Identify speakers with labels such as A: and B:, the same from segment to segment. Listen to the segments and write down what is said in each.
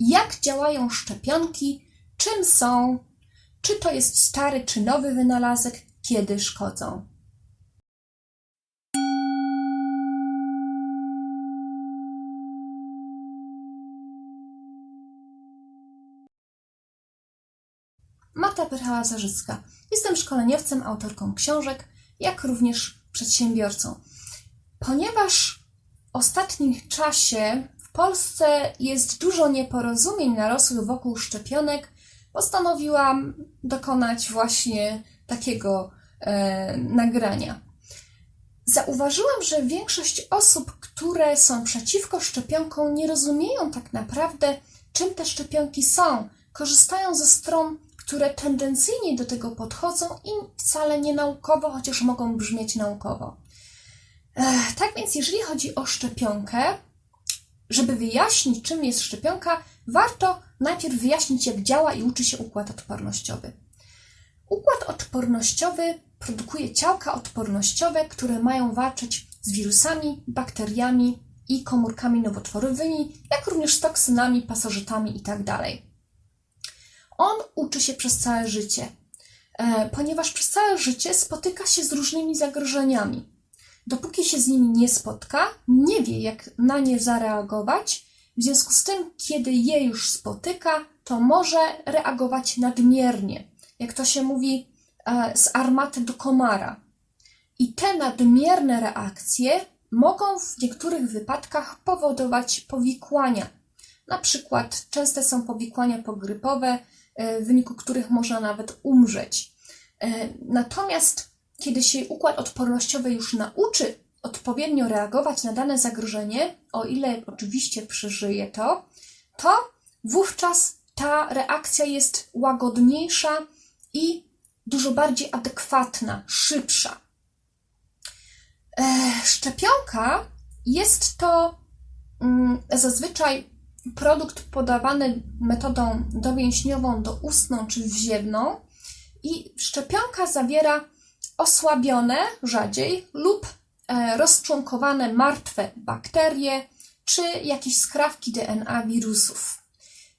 A: jak działają szczepionki, czym są, czy to jest stary czy nowy wynalazek, kiedy szkodzą. Marta Pyrchała-Zarzycka. Jestem szkoleniowcem, autorką książek, jak również przedsiębiorcą. Ponieważ w ostatnim czasie Polsce jest dużo nieporozumień narosłych wokół szczepionek, postanowiłam dokonać właśnie takiego e, nagrania. Zauważyłam, że większość osób, które są przeciwko szczepionkom, nie rozumieją tak naprawdę, czym te szczepionki są. Korzystają ze stron, które tendencyjnie do tego podchodzą i wcale nie naukowo, chociaż mogą brzmieć naukowo. Ech, tak więc, jeżeli chodzi o szczepionkę, żeby wyjaśnić, czym jest szczepionka, warto najpierw wyjaśnić, jak działa i uczy się układ odpornościowy. Układ odpornościowy produkuje ciałka odpornościowe, które mają walczyć z wirusami, bakteriami i komórkami nowotworowymi, jak również z toksynami, pasożytami itd. On uczy się przez całe życie, e, ponieważ przez całe życie spotyka się z różnymi zagrożeniami. Dopóki się z nimi nie spotka, nie wie, jak na nie zareagować. W związku z tym, kiedy je już spotyka, to może reagować nadmiernie. Jak to się mówi, e, z armaty do komara. I te nadmierne reakcje mogą w niektórych wypadkach powodować powikłania. Na przykład częste są powikłania pogrypowe, e, w wyniku których można nawet umrzeć. E, Natomiast kiedy się układ odpornościowy już nauczy odpowiednio reagować na dane zagrożenie, o ile oczywiście przeżyje to, to wówczas ta reakcja jest łagodniejsza i dużo bardziej adekwatna, szybsza. Szczepionka jest to mm, zazwyczaj produkt podawany metodą domięśniową, doustną czy wziewną i szczepionka zawiera osłabione rzadziej lub e, rozczłonkowane martwe bakterie czy jakieś skrawki DNA wirusów.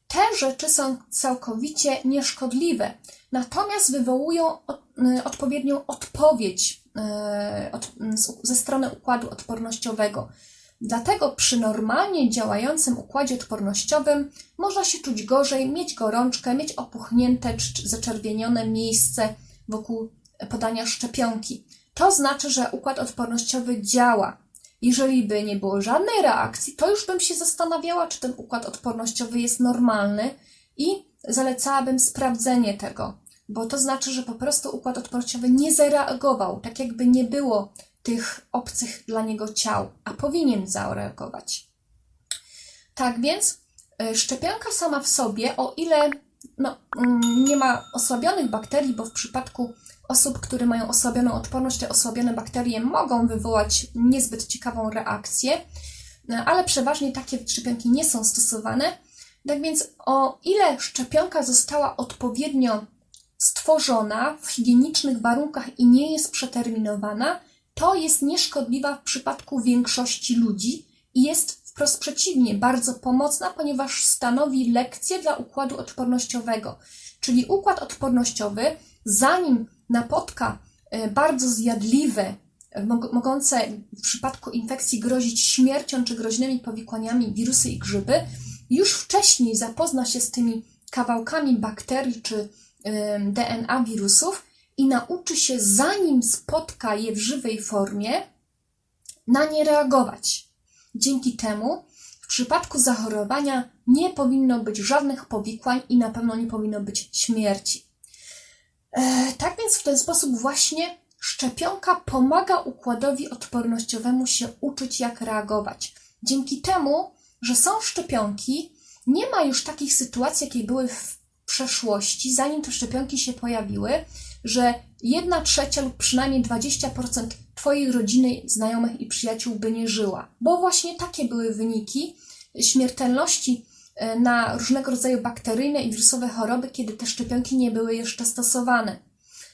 A: Te rzeczy są całkowicie nieszkodliwe, natomiast wywołują od, odpowiednią odpowiedź od, z- ze strony układu odpornościowego. Dlatego przy normalnie działającym układzie odpornościowym można się czuć gorzej, mieć gorączkę, mieć opuchnięte czy zaczerwienione miejsce wokół podania szczepionki. To znaczy, że układ odpornościowy działa. Jeżeli by nie było żadnej reakcji, to już bym się zastanawiała, czy ten układ odpornościowy jest normalny i zalecałabym sprawdzenie tego, bo to znaczy, że po prostu układ odpornościowy nie zareagował, tak jakby nie było tych obcych dla niego ciał, a powinien zareagować. Tak więc y, szczepionka sama w sobie, o ile no, mm, nie ma osłabionych bakterii, bo w przypadku osób, które mają osłabioną odporność, te osłabione bakterie mogą wywołać niezbyt ciekawą reakcję, no, ale przeważnie takie szczepionki nie są stosowane. Tak więc o ile szczepionka została odpowiednio stworzona w higienicznych warunkach i nie jest przeterminowana, to jest nieszkodliwa w przypadku większości ludzi i jest wprost przeciwnie, bardzo pomocna, ponieważ stanowi lekcję dla układu odpornościowego. Czyli układ odpornościowy, zanim napotka e, bardzo zjadliwe, e, mog- mogące w przypadku infekcji grozić śmiercią czy groźnymi powikłaniami wirusy i grzyby, już wcześniej zapozna się z tymi kawałkami bakterii czy em, DNA wirusów i nauczy się, zanim spotka je w żywej formie, na nie reagować. Dzięki temu w przypadku zachorowania nie powinno być żadnych powikłań i na pewno nie powinno być śmierci. E, tak więc w ten sposób właśnie szczepionka pomaga układowi odpornościowemu się uczyć, jak reagować. Dzięki temu, że są szczepionki, nie ma już takich sytuacji, jakie były w przeszłości, zanim te szczepionki się pojawiły, że jedna trzecia lub przynajmniej 20% Twojej rodziny, znajomych i przyjaciół by nie żyła. Bo właśnie takie były wyniki śmiertelności na różnego rodzaju bakteryjne i wirusowe choroby, kiedy te szczepionki nie były jeszcze stosowane.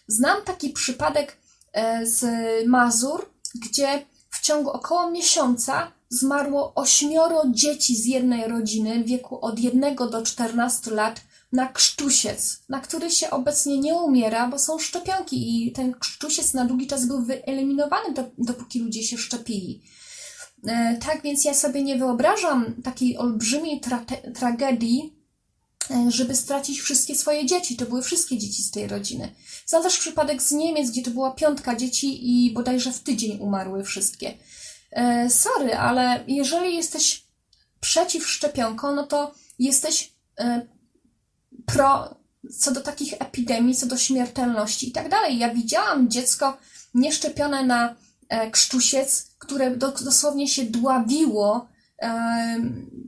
A: Znam taki przypadek e, z Mazur, gdzie w ciągu około miesiąca zmarło ośmioro dzieci z jednej rodziny w wieku od 1 do 14 lat na krztusiec, na który się obecnie nie umiera, bo są szczepionki i ten krztusiec na długi czas był wyeliminowany, do, dopóki ludzie się szczepili. E, tak więc ja sobie nie wyobrażam takiej olbrzymiej tra- tragedii, e, żeby stracić wszystkie swoje dzieci. To były wszystkie dzieci z tej rodziny. Znam też przypadek z Niemiec, gdzie to była piątka dzieci i bodajże w tydzień umarły wszystkie. E, sorry, ale jeżeli jesteś przeciw szczepionkom, no to jesteś pro co do takich epidemii, co do śmiertelności i tak dalej. Ja widziałam dziecko nieszczepione na krztusiec, które do, dosłownie się dławiło, e,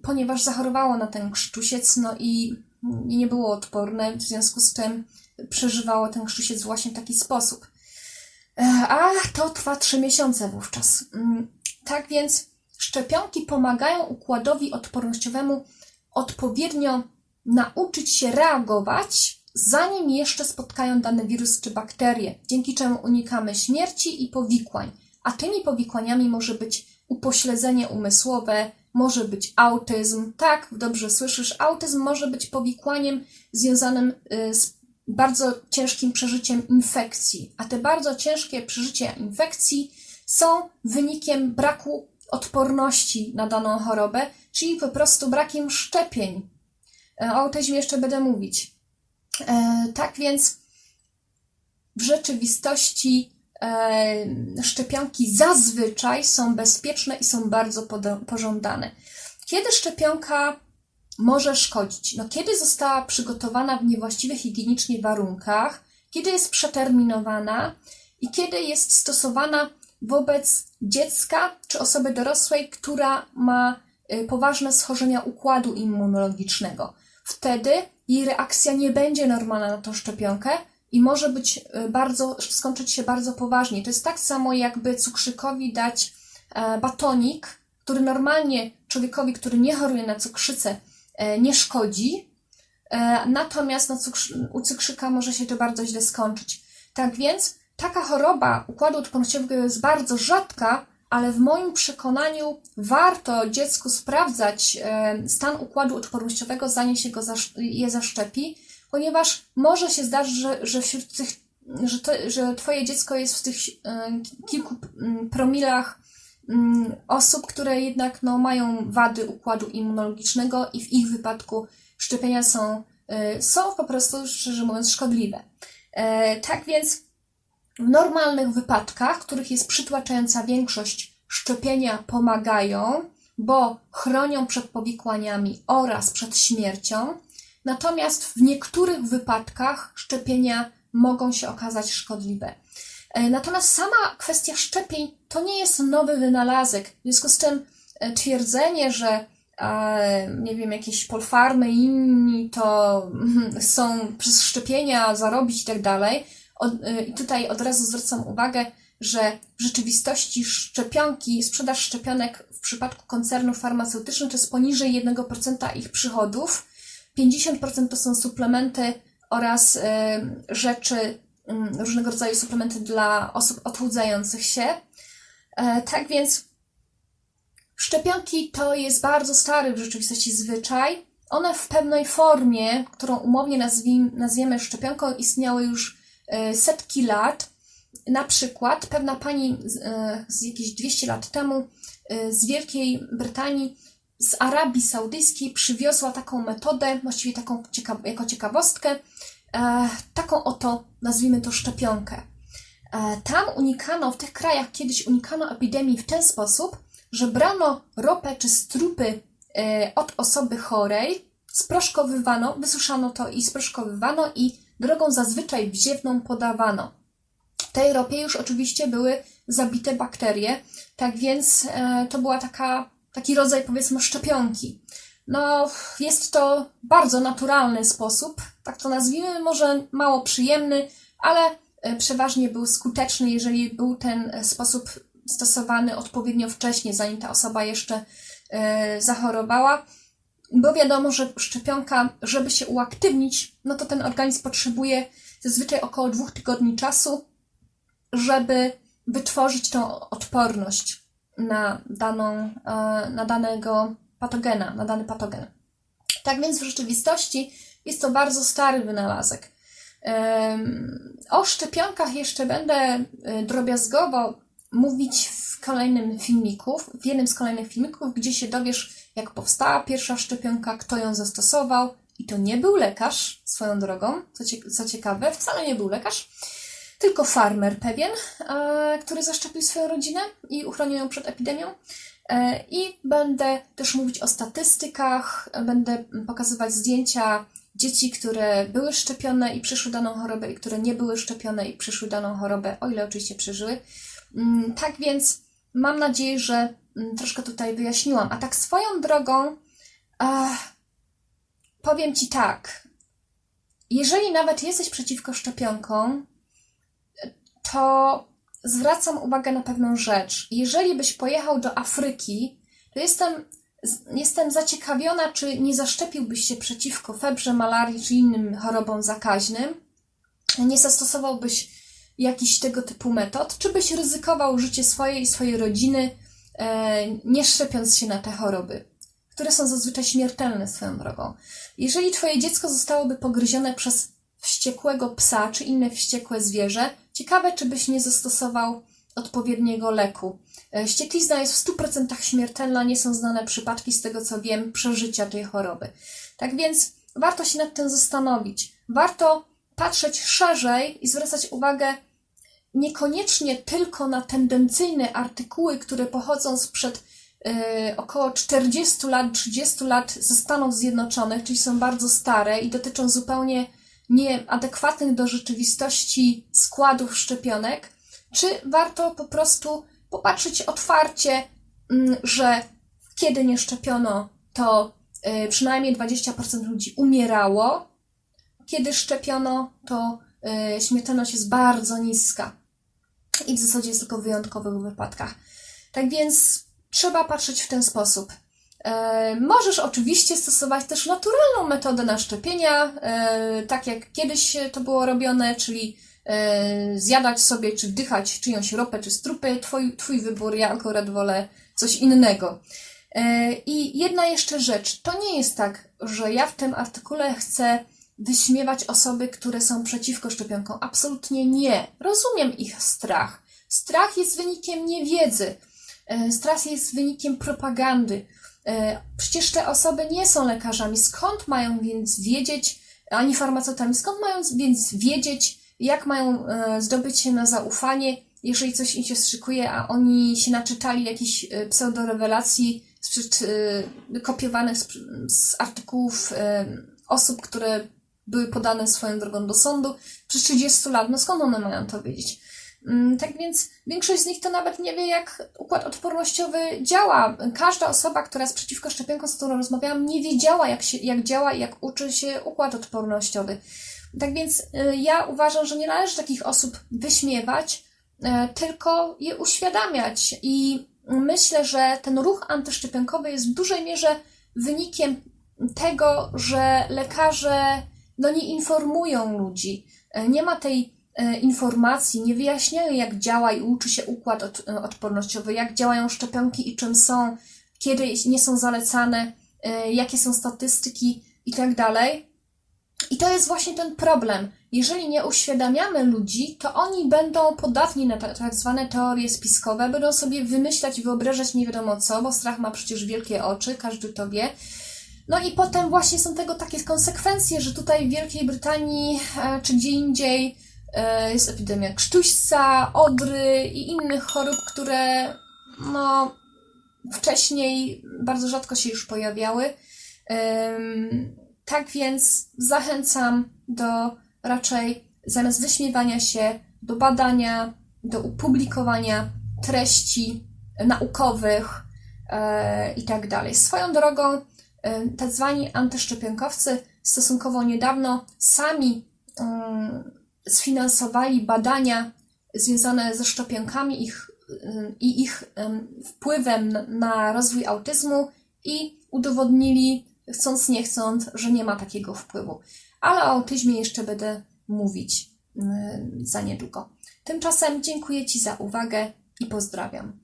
A: ponieważ zachorowało na ten krztusiec, no i, i nie było odporne, w związku z tym przeżywało ten krztusiec właśnie w taki sposób. E, a to trwa trzy miesiące wówczas. Mm, Tak więc szczepionki pomagają układowi odpornościowemu odpowiednio nauczyć się reagować, zanim jeszcze spotkają dany wirus czy bakterie, dzięki czemu unikamy śmierci i powikłań. A tymi powikłaniami może być upośledzenie umysłowe, może być autyzm. Tak, dobrze słyszysz, autyzm może być powikłaniem związanym y, z bardzo ciężkim przeżyciem infekcji, a te bardzo ciężkie przeżycia infekcji są wynikiem braku odporności na daną chorobę, czyli po prostu brakiem szczepień. E, O autyzmie jeszcze będę mówić. E, tak więc w rzeczywistości szczepionki zazwyczaj są bezpieczne i są bardzo pożądane. Kiedy szczepionka może szkodzić? No, kiedy została przygotowana w niewłaściwych higienicznie warunkach, kiedy jest przeterminowana i kiedy jest stosowana wobec dziecka czy osoby dorosłej, która ma y, poważne schorzenia układu immunologicznego. Wtedy jej reakcja nie będzie normalna na tą szczepionkę i może być y, bardzo, skończyć się bardzo poważnie. To jest tak samo, jakby cukrzykowi dać e, batonik, który normalnie człowiekowi, który nie choruje na cukrzycę, e, nie szkodzi, e, natomiast na cukrzy, u cukrzyka może się to bardzo źle skończyć. Tak więc taka choroba układu odpornościowego jest bardzo rzadka, ale w moim przekonaniu warto dziecku sprawdzać e, stan układu odpornościowego, zanim się go zaszcz- je zaszczepi, ponieważ może się zdarzyć, że, że wśród tych, że, to, że twoje dziecko jest w tych e, kilku mm, promilach mm, osób, które jednak no, mają wady układu immunologicznego i w ich wypadku szczepienia są, e, są po prostu, szczerze mówiąc, szkodliwe. E, Tak więc w normalnych wypadkach, których jest przytłaczająca większość, szczepienia pomagają, bo chronią przed powikłaniami oraz przed śmiercią. Natomiast w niektórych wypadkach szczepienia mogą się okazać szkodliwe. E, Natomiast sama kwestia szczepień to nie jest nowy wynalazek. W związku z tym e, twierdzenie, że e, nie wiem, jakieś polfarmy i inni to są przez szczepienia zarobić i tak dalej. Y, I tutaj od razu zwracam uwagę, że w rzeczywistości szczepionki, sprzedaż szczepionek w przypadku koncernów farmaceutycznych to jest poniżej 1% ich przychodów. 50% to są suplementy oraz y, rzeczy, y, różnego rodzaju suplementy dla osób odchudzających się. E, tak więc szczepionki to jest bardzo stary w rzeczywistości zwyczaj. One w pewnej formie, którą umownie nazwiemy szczepionką, istniały już e, setki lat. Na przykład pewna pani z, e, z jakieś 200 lat temu z Wielkiej Brytanii, z Arabii Saudyjskiej przywiozła taką metodę, właściwie taką cieka jako ciekawostkę, e, taką oto, nazwijmy to szczepionkę. E, Tam unikano, w tych krajach kiedyś unikano epidemii w ten sposób, że brano ropę czy strupy e, od osoby chorej, sproszkowywano, wysuszano to i sproszkowywano i drogą zazwyczaj wziewną podawano. W tej ropie już oczywiście były zabite bakterie, tak więc e, to była taka, taki rodzaj powiedzmy szczepionki. No, jest to bardzo naturalny sposób, tak to nazwijmy, może mało przyjemny, ale e, przeważnie był skuteczny, jeżeli był ten e, sposób stosowany odpowiednio wcześnie, zanim ta osoba jeszcze e, zachorowała. Bo wiadomo, że szczepionka, żeby się uaktywnić, no to ten organizm potrzebuje zazwyczaj około dwóch tygodni czasu, żeby wytworzyć tą odporność. Na, daną, e, na danego patogena, na dany patogen. Tak więc w rzeczywistości jest to bardzo stary wynalazek. O szczepionkach jeszcze będę e, drobiazgowo mówić w kolejnym filmiku, w jednym z kolejnych filmików, gdzie się dowiesz, jak powstała pierwsza szczepionka, kto ją zastosował. I to nie był lekarz, swoją drogą, co, cie, co ciekawe, wcale nie był lekarz, tylko farmer pewien, e, który zaszczepił swoją rodzinę i uchronił ją przed epidemią. E, I będę też mówić o statystykach, będę pokazywać zdjęcia dzieci, które były szczepione i przyszły daną chorobę, i które nie były szczepione i przyszły daną chorobę, o ile oczywiście przeżyły. Mm, Tak więc mam nadzieję, że mm, troszkę tutaj wyjaśniłam. A tak swoją drogą, ach, powiem Ci tak. Jeżeli nawet jesteś przeciwko szczepionkom, to zwracam uwagę na pewną rzecz. Jeżeli byś pojechał do Afryki, to jestem, jestem zaciekawiona, czy nie zaszczepiłbyś się przeciwko febrze, malarii czy innym chorobom zakaźnym, nie zastosowałbyś jakichś tego typu metod, czy byś ryzykował życie swoje i swojej rodziny, e, nie szczepiąc się na te choroby, które są zazwyczaj śmiertelne swoją drogą. Jeżeli twoje dziecko zostałoby pogryzione przez wściekłego psa czy inne wściekłe zwierzę, ciekawe, czy byś nie zastosował odpowiedniego leku. E, Ścieklizna jest w 100% śmiertelna, nie są znane przypadki, z tego co wiem, przeżycia tej choroby. Tak więc warto się nad tym zastanowić. Warto patrzeć szerzej i zwracać uwagę niekoniecznie tylko na tendencyjne artykuły, które pochodzą sprzed e, około 40 lat, 30 lat ze Stanów Zjednoczonych, czyli są bardzo stare i dotyczą zupełnie nieadekwatnych do rzeczywistości składów szczepionek, czy warto po prostu popatrzeć otwarcie, mm, że kiedy nie szczepiono, to y, przynajmniej 20% ludzi umierało, kiedy szczepiono, to y, śmiertelność jest bardzo niska i w zasadzie jest tylko w wyjątkowych wypadkach. Tak więc trzeba patrzeć w ten sposób. E, Możesz oczywiście stosować też naturalną metodę na szczepienia, e, tak jak kiedyś to było robione, czyli e, zjadać sobie, czy wdychać czyjąś ropę, czy strupy. Twój, twój wybór, ja akurat wolę coś innego. I jedna jeszcze rzecz. To nie jest tak, że ja w tym artykule chcę wyśmiewać osoby, które są przeciwko szczepionkom. Absolutnie nie. Rozumiem ich strach. Strach jest wynikiem niewiedzy. Strach jest wynikiem propagandy. E, Przecież te osoby nie są lekarzami. Skąd mają więc wiedzieć, ani farmaceutami, skąd mają więc wiedzieć, jak mają e, zdobyć się na zaufanie, jeżeli coś im się szykuje, a oni się naczytali jakichś e, pseudorewelacji kopiowanych z, artykułów osób, które były podane swoją drogą do sądu przez 30 lat. No skąd one mają to wiedzieć? Mm, Tak więc większość z nich to nawet nie wie, jak układ odpornościowy działa. Każda osoba, która jest przeciwko szczepionkom, z którą rozmawiałam, nie wiedziała, jak, się, jak działa i jak uczy się układ odpornościowy. Tak więc y, ja uważam, że nie należy takich osób wyśmiewać, y, tylko je uświadamiać. I myślę, że ten ruch antyszczepionkowy jest w dużej mierze wynikiem tego, że lekarze no, nie informują ludzi. Y, Nie ma tej informacji, nie wyjaśniają, jak działa i uczy się układ od, e, odpornościowy, jak działają szczepionki i czym są, kiedy nie są zalecane, e, jakie są statystyki i tak. I to jest właśnie ten problem. Jeżeli nie uświadamiamy ludzi, to oni będą podatni na ta- tak zwane teorie spiskowe, będą sobie wymyślać wyobrażać nie wiadomo co, bo strach ma przecież wielkie oczy, każdy to wie. No i potem właśnie są tego takie konsekwencje, że tutaj w Wielkiej Brytanii e, czy gdzie indziej e, jest epidemia krztuśca, odry i innych chorób, które no wcześniej bardzo rzadko się już pojawiały. Tak więc zachęcam do raczej zamiast wyśmiewania się, do badania, do opublikowania treści naukowych e, i tak dalej. Swoją drogą, e, tak zwani antyszczepionkowcy stosunkowo niedawno sami mm, sfinansowali badania związane ze szczepionkami ich, i ich em, wpływem na- rozwój autyzmu i udowodnili, chcąc nie chcąc, że nie ma takiego wpływu. Ale o autyzmie jeszcze będę mówić za niedługo. Tymczasem dziękuję Ci za uwagę i pozdrawiam.